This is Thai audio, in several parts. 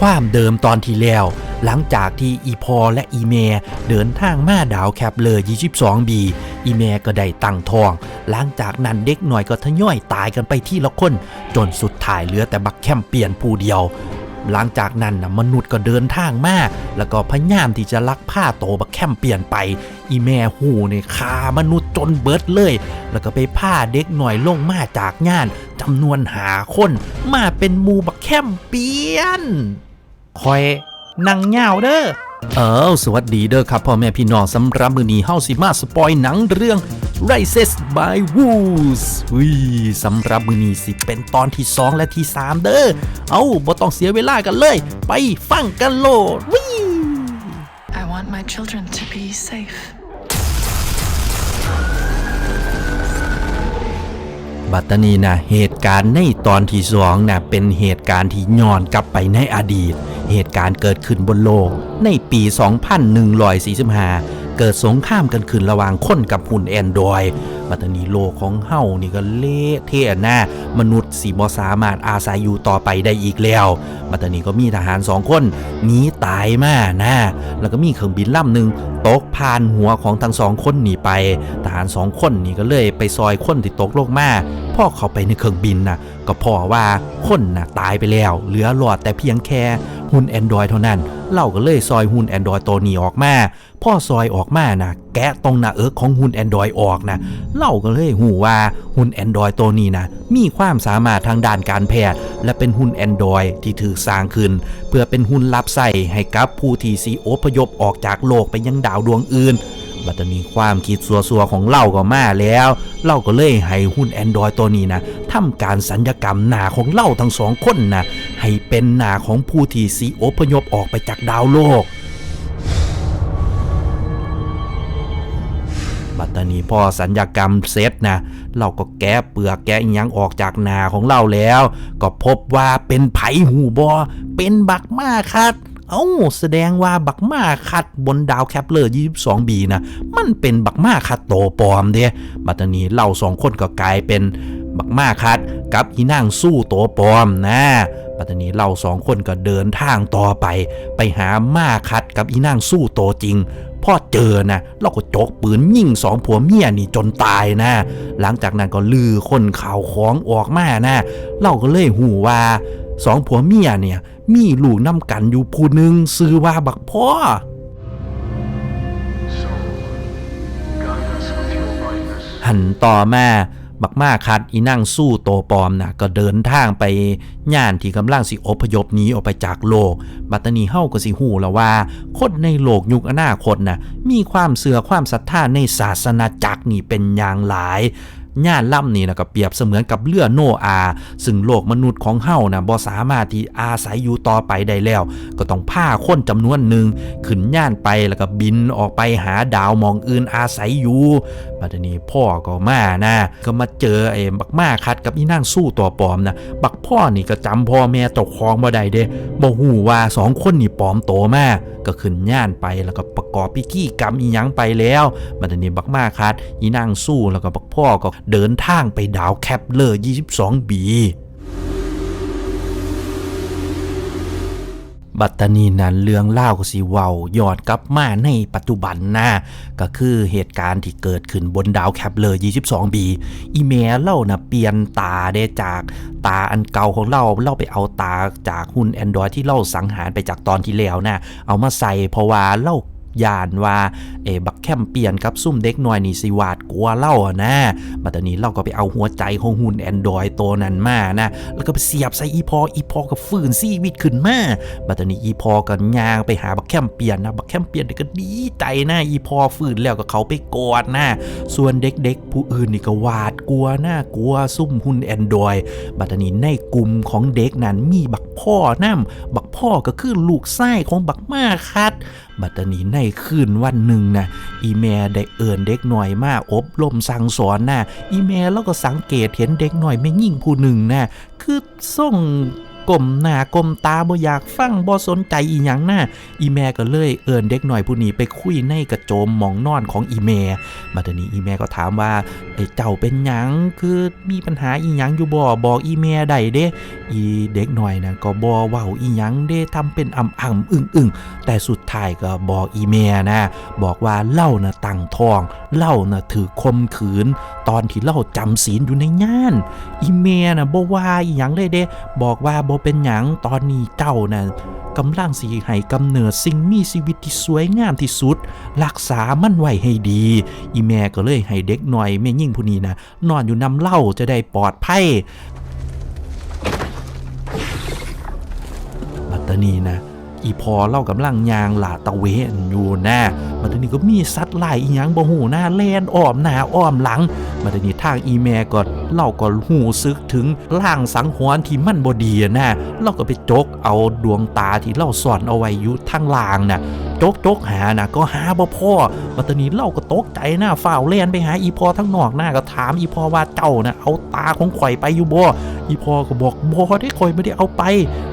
ความเดิมตอนที่แล้ว หลังจากที่อีพอและอีเมเดินทางมาดาวแคปเลอร์ 22B อีเมก็ได้ตั้งท้อง หลังจากนั้นเด็กหน่อยก็ทยอยตายกันไปที่ละคน จนสุดท้ายเหลือแต่บักแคมเปียนผู้เดียวหลังจากนั้นนะมนุษย์ก็เดินทางมา แล้วก็พยายามที่จะลักผ้าโตบักแคมเปลี่ยนไป อีแม่หูเนี่ยคามนุษย์จนเบิดเลย แล้วก็ไปผ้าเด็กหน่อยลงมาจากงานจำนวนหาคน มาเป็นมูบักแคมเปียน คอยนังเหงาเด้อเออสวัสดีเด้อครับพ่อแม่พี่น้องสำหรับมือนี้เฮาสิมาสปอยหนังเรื่อง Rises by Wolves อุ้ยสำหรับมือนี้สิเป็นตอนที่ 2 และที่ 3 เด้อ เอาบ่ต้องเสียเวลากันเลย ไปฟังกันโลดวิ I want my children to be safe. บัตตานีนะเหตุการณ์ในตอนที่สองนะเป็นเหตุการณ์ที่ย้อนกลับไปในอดีต เหตุการณ์เกิดขึ้นบนโลกในปี 2145 เกิดสงครามกันขึ้นระหว่างคนกับหุ่นแอนดรอยบัตตานีโลกของเฮานี่ก็เละเทะหน้ามนุษย์สีบอสามารถอาศัยอยู่ต่อไปได้อีกแล้วบัตตานีก็มีทหารสองคนหนีตายมาหนะแล้วก็มีเครื่องบินลำหนึ่งตกผ่านหัวของทั้งสองคนหนีไป ทหารสองคนนี่ก็เลยไปซอยคนที่ตกลงมาพ่อเขาไปในเครื่องบินนะก็พอว่าคนน่ะตายไปแล้ว เหลือหลอดแต่เพียงแค่หุ่นแอนดรอยเท่านั้น เราก็เลยซอยหุ่นแอนดรอยตัวนี้ออกมาพ่อซอยออกมานะแกะตรงหน้าเอิกของหุ่นแอนดรอยออกนะเราก็เลยหูว่าหุ่นแอนดรอยตัวนี้นะมีความสามารถทางด้านการแพทย์ และเป็นหุ่นแอนดรอยที่ถือสร้างขึ้น เพื่อเป็นหุ่นรับใส่ให้กับผู้ที่สีอพยพออกจากโลกไปยังดาวดวงอื่น บัดตอนนี้ความคิดสัวๆของเราก็มาแล้วเราก็เลยให้หุ้นแอนดรอยตัวนี้นะทำการสัญญกรรมหน้าของเราทั้งสองคนนะให้เป็นหน้าของผู้ที่สีอพยพออกไปจากดาวโลกบัตตานีพอสัญญกรรมเสร็จนะเราก็แกะเปลือกแกะยังออกจากนาของเราแล้ว ก็พบว่าเป็นไผ่หูบอเป็นบักมาคัด เอ้าแสดงว่าบักมาคัดบนดาวแคปเลอร์ 22b นะมันเป็นบักมาคัดโตปลอมเด้บัตตานีเราสองคนก็กลายเป็นบักมาคัดกับอีนางสู้โตปลอมนะปัตตานีเราสองคนก็เดินทางต่อไป ไปหามาคัดกับอีนางสู้โตจริงพอเจอนะเราก็จกปืนยิงสองผัวเมียนี่จนตายนะ หลังจากนั้นก็ลือคนข่าวของออกมานะ เราก็เลยหูว่า สองผัวเมียเนี่ย มีลูกน้ำกันอยู่ผู้หนึ่งซื้อว่าบักพ่อหันต่อมาบักมาคัดอีนั่งสู้โตปอมนะก็เดินทางไปย่านที่กำลังสิอพยพหนีออกไปจากโลก บัตตานีเฮ้าก็สิหูแล้วว่า คนในโลกยุคอนาคตนะมีความเสื่อความศรัทธาในศาสนาจักรนี่เป็นอย่างหลาย ย่าล่ำนี่นะก็เปรียบเสมือนกับเรือโนอาห์ซึ่งโลกมนุษย์ของเฮานะบ่สามารถที่อาศัยอยู่ต่อไปได้แล้ว ก็ต้องพาคนจำนวนหนึ่งขึ้นย่านไปแล้วก็บินออกไปหาดาวมองอื่นอาศัยอยู่บัดนี้พ่อก็มานะก็มาเจอไอ้บักมาคัดกับอีนางสู้ตัวปลอมนะบักพ่อนี่ก็จำพ่อแม่ตกคลองบ่ได้เด้บ่ฮู้ว่าสองคนนี่ปลอมโตมาก็ขึ้นย่านไปแล้วก็ประกอบพิธีกรรมอีหยังไปแล้วบัดนี้บักมาคัดอีนางสู้แล้วก็บักพ่อก็เดินทางไปดาวแคปเลอร์ 22B บัตตานีนั้นเรื่องเล่าก็สิเว้ายอดกลับมาในปัจจุบันนะก็คือเหตุการณ์ที่เกิดขึ้นบนดาวแคปเลอร์ 22B อีเมลเล่านะเปลี่ยนตาได้จากตาอันเก่าของเราเล่าไปเอาตาจากหุ่น Android ที่เล่าสังหารไปจากตอนที่แล้วนะเอามาใส่เพราะว่าเล่า ยานว่าเอบักแคมเปียนกับซุ่มเด็กน้อยนี่สิวาดกลัวเล่าอะนะบัดนี้เราก็ไปเอาหัวใจของหุ่นแอนดรอยตัวนั้นมานะ แล้วก็ไปเสียบใส่อีพออีพอก็ฟื้นชีวิตขึ้นมาบัดนี้อีพอก็ย่างไปหาบักแคมเปียนนะบักแคมเปียนก็ดีใจนะอีพอฟื้นแล้วก็เขาไปกอดนะส่วนเด็กๆ ผู้อื่นนี่ก็หวาดกลัวนะกลัวซุ่มหุ่นแอนดรอยบัดนี้ในกลุ่มของเด็กนั้นมีบักพ่อนํบัก พ่อก็คือลูกไส้ของบักมาคัด บัดนี้ในคืนวันหนึ่งนะอีแม่ได้เอินเด็กหน่อยมาอบรมสั่งสอนนะอีแม่แล้วก็สังเกตเห็นเด็กหน่อยไม่ยิ่งผู้หนึ่งนะคือส่ง ก้มหน้าก้มตาบ่อยากฟังบ่สนใจอีหยังน่ะอีแม่ก็เลยเอิ้นเด็กหน่อยผู้นี้ไปคุยในกระโจมมองนอนของอีแม่มาทีนี้อีแม่ก็ถามว่าไอ้เจ้าเป็นหยังคือมีปัญหาอีหยังอยู่บ่บอกอีแม่ได้เด้อีเด็กหน่อยนะก็บอเว้าอีหยังเด้ทำเป็นอ่ำอ่ำอึ้งอึ้งแต่สุดท้ายก็บอกอีเมียนะบอกว่าเล่านะตั้งทองเล่านะถือคมขืน ตอนที่เล่าจำศีลอยู่ในงาน อีเมียนะบ่ว่าอีหยังเลยเด้บอกว่าบ่เป็นหยังตอนนี้เจ้านะกำลังสีให้กำเนิดสิ่งมีชีวิตที่สวยงามที่สุด รักษามันไว้ให้ดี อีแม่ก็เลยให้เด็กหน่อยแม่ยิ่งผู้นี้นะนอนอยู่นำเล่าจะได้ปลอดภัยบัตตานีนะ อีพอเล่ากำลังยางหลาตะเวนอยู่นะบัตตานีก็มีสัตว์ลายอีหยังบ่หูหน้าแลนอ้อมหน้าอ้อมหลังบัตตานีทางอีแม่ก็เล่าก็หูซึกถึงล่างสังหรณ์ที่มันบ่ดีอะนะเล่าก็ไปจกเอาดวงตาที่เล่าซ่อนเอาไว้อยู่ทางล่างนะจกจกหานะก็หาบ่พ่อบัตตานีเล่าก็ตกใจนะฝ่าวแล่นไปหาอีพอทั้งนอกหน้าก็ถามอีพอว่าเจ้านะเอาตาของข่อยไปอยู่บ่ อีพอก็บอกบ่ได้ข่อยไม่ได้เอาไป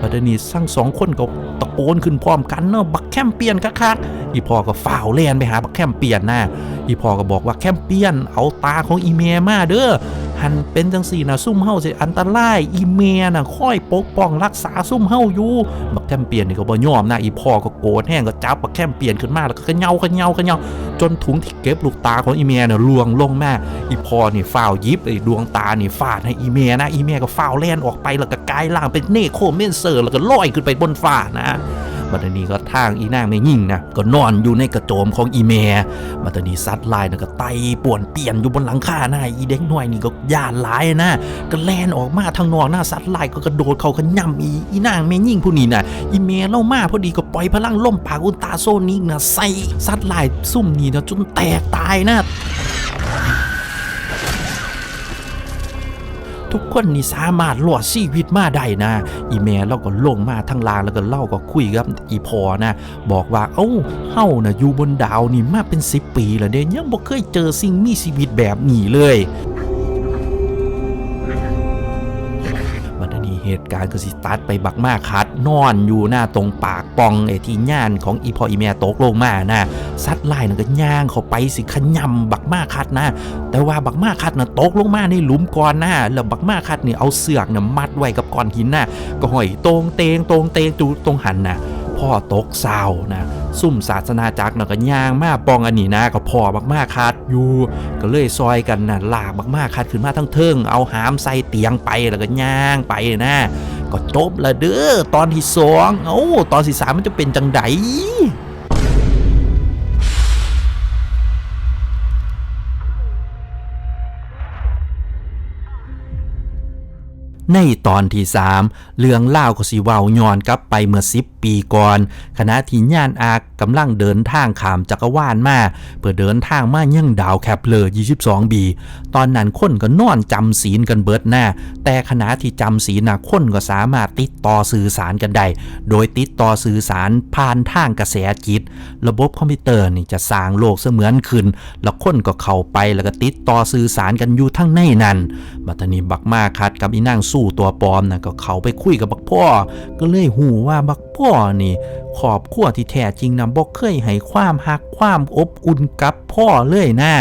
บัดนี้ทั้งสองคนก็ตะโกนขึ้นพร้อมกันเนาะบักแคมเปียนคักๆอีพอก็ฝ่าวแล่นไปหาบักแคมเปียนนะอีพอก็บอกว่าแคมเปียนเอาตาของอีเมียมาเด้อหันเป็นจังสี่นะซุ่มเฮาสิอันตรายอีเมียนะค่อยปกป้องรักษาซุ่มเฮาอยู่บักแคมเปียนนี่ก็บ่ยอมนะอีพอก็โกรธแห้งก็จับบักแคมเปียนขึ้นมาแล้วก็เขย่าเขย่าเขย่าจนถุงที่เก็บลูกตาของอีเมียน่ะล่วงลงแมาอีพอนี่ฝ่าวยิบไอ้ดวงตานี่ฟาดให้อีเมียนะอีเมียก็ฝ่าแล่นออกไปแล้วก็กลายร่างเป็นเนโคเมนเซอร์แล้วก็ลอยขึ้นไปบนฟ้านะบัดนี้ก็ทางอีนางไม่ยิ่งนะก็นอนอยู่ในกระโจมของอีเมียบัดนี้ซัดลายนะก็ไตป่วนเปลี่ยนอยู่บนหลังคาหน้าอีเด็กน้อยนี่ก็ย่านหลายนะก็แล่นออกมาทางนอกหน้าซัดลายก็กระโดดเขาขย่ำอีอีนางไม่ยิ่งผู้นี้นะอีเมียเล่ามาพอดีก็ปล่อยพลังล่มปากอุลตาโซนิกนะใส่ซัดลายซุ่มนี่นะจนแตกตายนะ ทุกคนนี่สามารถรอดชีวิตมาได้นะ อีเมลเราก็ลงมาทั้งลางแล้วก็เล่าก็คุยกับอีพอนะ บอกว่าเอ้าเฮานะอยู่บนดาวนี่มาเป็นสิบปีแล้วเด้ยังบ่เคยเจอสิ่งมีชีวิตแบบนี้เลย เหตุการณ์ก็สิตัดไปบักมาคัดนอนอยู่หน้าตรงปากปองไอ้ที่ย่านของอีพออีเมตกลงมานะซัดไล่นั่นก็ย่างเขาไปสิขยำบักมาคัดนะ แต่ว่าบักมาคัดน่ะตกลงมาในหลุมก่อนหน้าแล้วบักมาคัดเนี่ยเอาเสือกเนี่ยมัดไว้กับก้อนหินน่ะก็ห้อยตรงเตงตรงเตงจูตรงหันน่ะ พ่อตกเศร้านะซุ่มศาสนาจักรน่ะก็ย่างมาปองอันนี้นะก็พ่อมากๆคัดอยู่ ก็เลยซอยกันนะลากมากๆคัดขึ้นมาทั้งเทิงเอาหามใส่เตียงไปแล้วก็ย่างไปนะก็จบละเด้อตอนที่สองเอ้าตอนที่สามมันจะเป็นจังได ในตอนที่3เรื่องเล่าก็สิเว้าย้อนกลับไปเมื่อ10ปีก่อน ขณะที่ย่านอากกำลังเดินทางข้ามจักรวาลมาเพื่อเดินทางมายังดาวแคปเลอร์ 22บีตอนนั้นคนก็นอนจำศีลกันเบิดหน้า แต่ขณะที่จำศีลนะคนก็สามารถติดต่อสื่อสารกันได้ โดยติดต่อสื่อสารผ่านทางกระแสจิต ระบบคอมพิวเตอร์นี่จะสร้างโลกเสมือนขึ้น แล้วคนก็เข้าไปแล้วก็ติดต่อสื่อสารกันอยู่ทั้งในนั้นบัตนีบักมาคัดกับอีนางสู้ตัวปลอมนะก็เขาไปคุยกับบักพ่อ ก็เลยหูว่าบักพ่อนี่ขอบขั้วที่แท้จริงนะบอกเคยให้ความฮักความอบอุ่นกับพ่อเลยนะ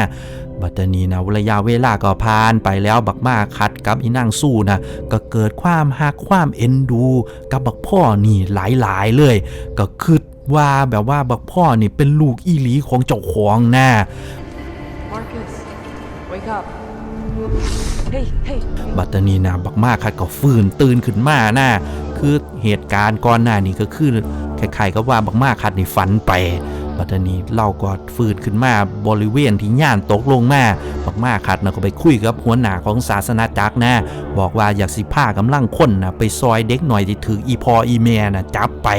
บัตนี้นะระยะเวลาก็ผ่านไปแล้วบักมาคัดกับอีนางสู้นะก็เกิดความฮักความเอ็นดู กับบักพ่อนี่หลายๆเลย ก็คิดว่าแบบว่าบักพ่อนี่เป็นลูกอีหลีของเจ้าของนะ Marcus, wake up. บัตนีนาบักมากคัดก็ฟื้นตื่นขึ้นมานะคือเหตุการณ์ก่อนหน้านี้ก็คือคล้ายๆกับว่าบักมากคัดนี่ฝันไป บัตตานีเล่าก็ฟื้นขึ้นมาบริเวณที่ย่านตกลงมาบักมากคัดนะก็ไปคุยกับหัวหน้าของศาสนาจักรนะ บอกว่าอยากสิพากำลังคนนะไปซอยเด็กหน่อยที่ถืออีพออีเมียนะจับไป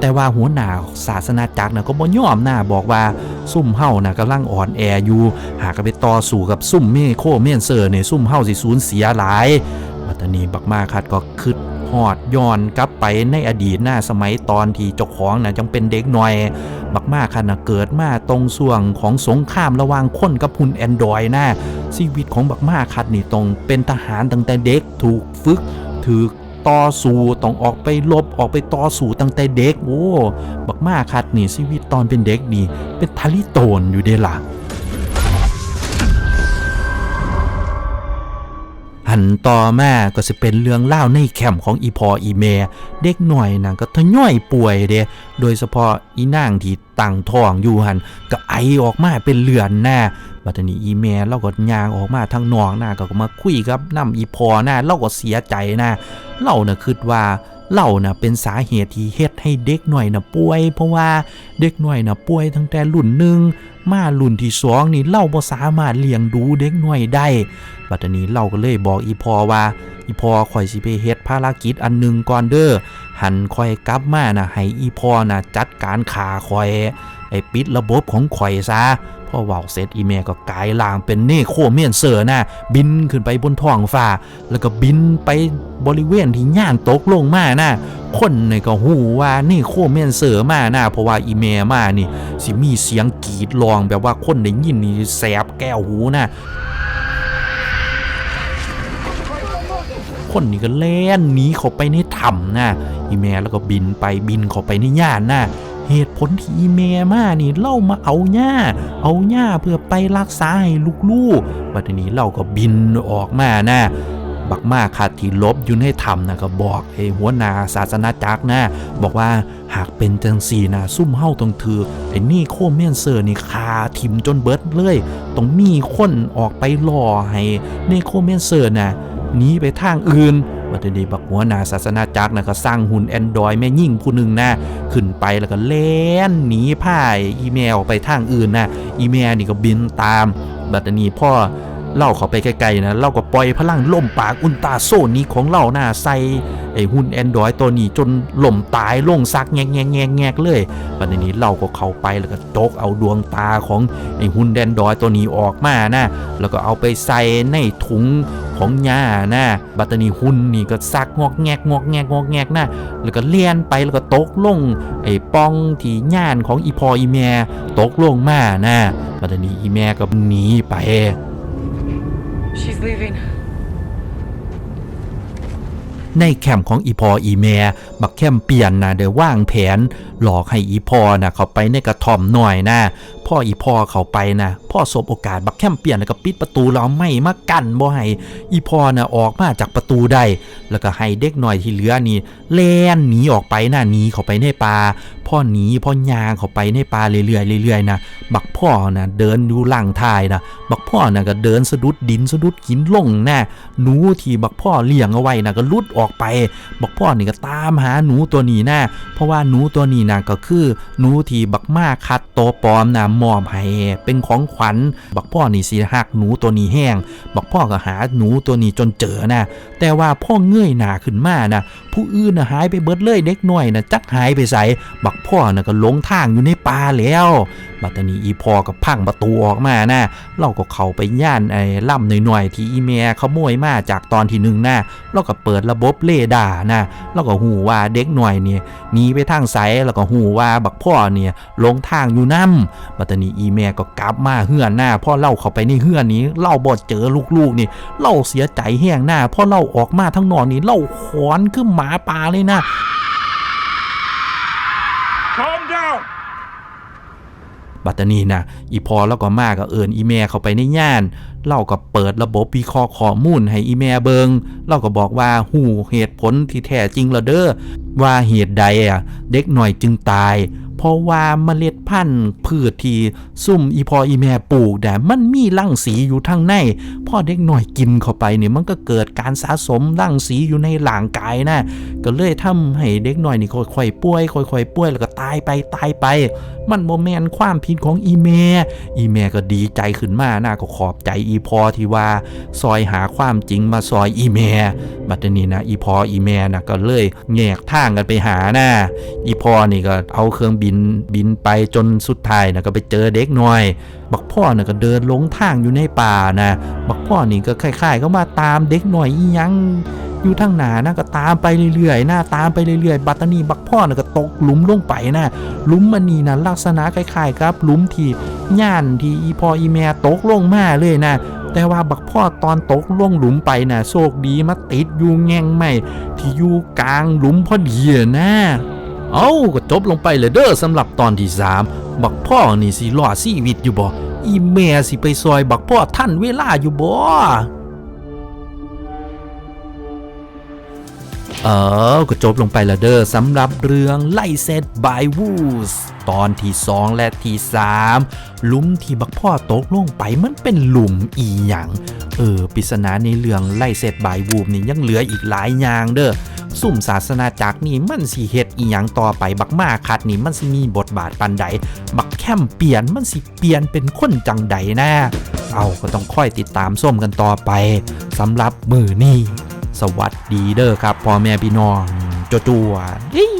แต่ว่าหัวหน้าศาสนาจักรนะก็บ่ยอมหนะบอกว่าซุ่มเฮานะกำลังอ่อนแออยู่หากไปต่อสู้กับซุ่มเมโคเมนเซอร์เนี่ยซุ่มเฮาสิสูญเสียหลายบัตนี้บักมาคัดก็คิด หอดย้อนกลับไปในอดีตหน้าสมัยตอนที่เจ้าของนะจังเป็นเด็กหน่อยบักมาคัดนะเกิดมาตรงส่วงของสงครามระหว่างคนกับหุ่นแอนดรอยนะชีวิตของบักมาคัดนี่ตรงเป็นทหารตั้งแต่เด็กถูกฝึกถูกต่อสู้ต้องออกไปลบออกไปต่อสู้ตั้งแต่เด็กโอ้บักมาคัดนี่ชีวิตตอนเป็นเด็กนี่เป็นทาริโตนอยู่เดล่ะ หันต่อมาก็จะเป็นเรื่องเล่าในแคมป์ของอีพออีเมเด็กหน่อยนะก็ทย่อยป่วยเด้โดยเฉพาะอีนางที่ตั้งท้องอยู่หันก็ไอออกมาเป็นเลือนหน้าบัดนี้อีเมเราก็ยางออกมาทางนอกหน้าก็มาคุยกับน้ำอีพอหน้าเราก็เสียใจนะเราน่ะคิดว่าเราน่ะเป็นสาเหตุที่เฮ็ดให้เด็กหน่อยน่ะป่วย เพราะว่าเด็กหน่อยน่ะป่วยตั้งแต่รุ่นหนึ่งมารุ่นที่สองนี่เราบ่สามารถเลี้ยงดูเด็กหน่อยได้ บัดนี้เราก็เลยบอกอีพอว่าอีพอข่อยสิไปเฮ็ดภารกิจอันหนึ่งก่อนเด้อหันข่อยกลับมานะให้อีพอนะจัดการขาข่อยไอ้ปิดระบบของข่อยซะพอเว้าเสร็จอีเมก็กลายล่างเป็นเน่โคเมียนเซอร์นะบินขึ้นไปบนท้องฟ้า แล้วก็บินไปบริเวณที่ย่านตกลงมานะคนนี่ก็ฮู้ว่าเนโคเมียนเซอร์มานะเพราะว่าอีเมมานี่สิมีเสียงกรีดร้องแบบว่าคนได้ยินนี่แสบแก้วหูนะ คนนี่ก็แล่นหนีเข้าไปในถ้ำนะอีแม่แล้วก็บินไปบินเข้าไปในย่านนะเหตุผลที่อีแม่มานี่เล่ามาเอาหญ้า เอาหญ้าเพื่อไปรักษาให้ลูกๆบัดนี้เราก็บินออกมานะบักมาขาที่ลบอยู่ในถ้ำนะก็บอกไอ้หัวนาศาสนาจักรนะ บอกว่าหากเป็นจังสีนะซุ่มเฮ้าต้องถือไอ้นี่โคเมียนเซอร์นี่คาทิมจนเบิดเลยต้องมีคนออกไปล่อให้เนโคเมียนเซอร์นะ หนีไปทางอื่นวัตดีบักหัวหนาศาสนาจักรนะก็สร้างหุ่นแอนดรอยแม่ยิ่งผู้หนึ่งนะขึ้นไปแล้วก็เล่นหนีพ่ายอีเมลไปทางอื่นนะอีเมลนี่ก็บินตามบัตนี้พ่อ เล่าเขาไปไกลๆนะเล่าก็ปล่อยพลังล่มปากอุลตาโซนี้ของเราหน้าใส่ไอ้หุ่นแอนดรอยตัวนี้จนล่มตายลงซักแงกแงกแงกแงกเลยบัดนี้เราก็เข้าไปแล้วก็จกเอาดวงตาของไอ้หุ่นแอนดรอยตัวนี้ออกมานะแล้วก็เอาไปใส่ในถุงของหญ้านะบัตนีหุ่นนี่ก็ซักงอกแงกงอกแงกงอกแงกนะแล้วก็เลียนไปแล้วก็ตกลงไอ้ป้องที่ย่านของอีพออีแม่ตกลงมานะบัตนีอีแม่ก็หนีไป She's leaving. ในแคมป์ของอีพออีแม่บักแคมเปลียนนะได้วางแผน หลอกให้อีพอนะเขาไปในกระท่อมหน่อยนะ พ่ออีพ่อเขาไปนะพ่อสบโอกาสบักแคมเปียนนะก็ปิดประตูแล้วไม่มากั้นบ่ให้อีพ่อนะออกมาจากประตูได้แล้วก็ให้เด็กหน่อยที่เหลือนี่แล่นหนีออกไปนะหนีเข้าไปในป่าพ่อหนีพ่อยางเข้าไปในป่าเรื่อยๆเรื่อยๆนะบักพ่อนะเดินดูหลังทายนะบักพ่อนะก็เดินสะดุดดินสะดุดหินลงนะหนูที่บักพ่อเลี้ยงเอาไว้นะก็ลุดออกไป บักพ่อนี่ก็ตามหาหนูตัวนี้นะเพราะว่าหนูตัวนี้นะก็คือหนูที่บักมาคัดโตปลอมนะมอบให้เป็นของขวัญ บักพ่อนี่สิหักหนูตัวนี้แห้ง บักพ่อก็หาหนูตัวนี้จนเจอนะแต่ว่าพ่อเงยหน้าขึ้นมานะผู้อื่นนะหายไปเบิดเลยเด็กน้อยนะจักหายไปใส่บักพ่อนะก็หลงทางอยู่ในป่าแล้ว บัดนี้อีพอก็พังประตูออกมานะเราก็เข้าไปย่านไอ้ล่ำหน่อยๆ ที่อีเมียขโมยมาจากตอนที่หนึ่งนะเราก็เปิดระบบเรดาร์นะเราก็หูว่าเด็กหน่อยเนี่ยหนีไปทางไสแล้วก็หูว่าบักพ่อเนี่ยลงทางอยู่น้ำบัดนี้อีเมียก็กลับมาเฮือนหน้าพ่อเล่าเข้าไปในเฮือนนี้เล่าบ่เจอลูกๆนี่เล่าเสียใจแห้งหน้าพ่อเล่าออกมาทั้งนอนนี่เล่าขอนขึ้นหมาป่าเลยนะ บัตตานีนะอีพอแล้วก็มาก็เอินอีเมลเข้าไปในย่านเล่าก็เปิดระบบวิเคราะห์ข้อมูลให้อีเมลเบิงเล่าก็บอกว่าหูเหตุผลที่แท้จริงละเด้อว่าเหตุใดอะเด็กหน่อยจึงตาย เพราะว่าเมล็ดพันธุ์พืชที่ซุ่มอีพออีแม่ปลูกแต่มันมีรังสีอยู่ทางในพ่อเด็กหน่อยกินเข้าไปเนี่ยมันก็เกิดการสะสมรังสีอยู่ในร่างกายนะ ก็เลยทำให้เด็กหน่อยนี่ค่อยๆป่วยค่อยๆป่วยแล้วก็ตายไปตายไป มันโมแมนความผิดของอีเมอีเมก็ดีใจขึ้นมาน่าก็ขอบใจอีพอที่ว่าซอยหาความจริงมาซอยอีเมบัดนี้นะอีพออีเมนะก็เลยแยกทางกันไปหาน้าอีพอนี่ก็เอาเครื่องบินบินไปจนสุดท้ายนะก็ไปเจอเด็กหน่อย บักพ่อน่ะก็เดินหลงทางอยู่ในป่านะบักพ่อนี่ก็คล้ายๆก็มาตามเด็กหน่อยอีหยังอยู่ทางหนานะก็ตามไปเรื่อยๆนะตามไปเรื่อยๆ บัตตานีบักพ่อนะก็ตกหลุมลงไปนะหลุมมันนี่นะลักษณะคล้ายๆครับหลุมที่ย่านที่อีพออีแม่ตกลงมาเลยนะแต่ว่าบักพ่อตอนตกล่วงหลุมไปน่ะโชคดีมาติดอยู่แง่งไม่ที่อยู่กลางหลุมพอดีนะ เอ้าก็จบลงไปเลยเด้อสำหรับตอนที่3บักพ่อนี่สิรอดชีวิตอยู่บ่อีแม่สิไปซอยบักพ่อท่านเวลาอยู่บ่เออก็จบลงไปแล้วเด้อสำหรับเรื่องไล่เซตบายวูสตอนที่ 2 และที่ 3 หลุมที่บักพ่อตกลงไปมันเป็นหลุมอีหยังเออปริศนาในเรื่องไล่เซตบายวูมนี่ยังเหลืออีกหลายอย่างเด้อ สุ่มศาสนาจักรนี่มันสิเฮ็ดอีหยังต่อไปบักมาคัดนี่มันสิมีบทบาทปันใด บักแคมเปลี่ยนมันสิเปลี่ยนเป็นคนจังใดนะเอาก็ต้องค่อยติดตามส้มกันต่อไปสำหรับมือนี่สวัสดีเด้อครับพ่อแม่พี่น้องจจวๆ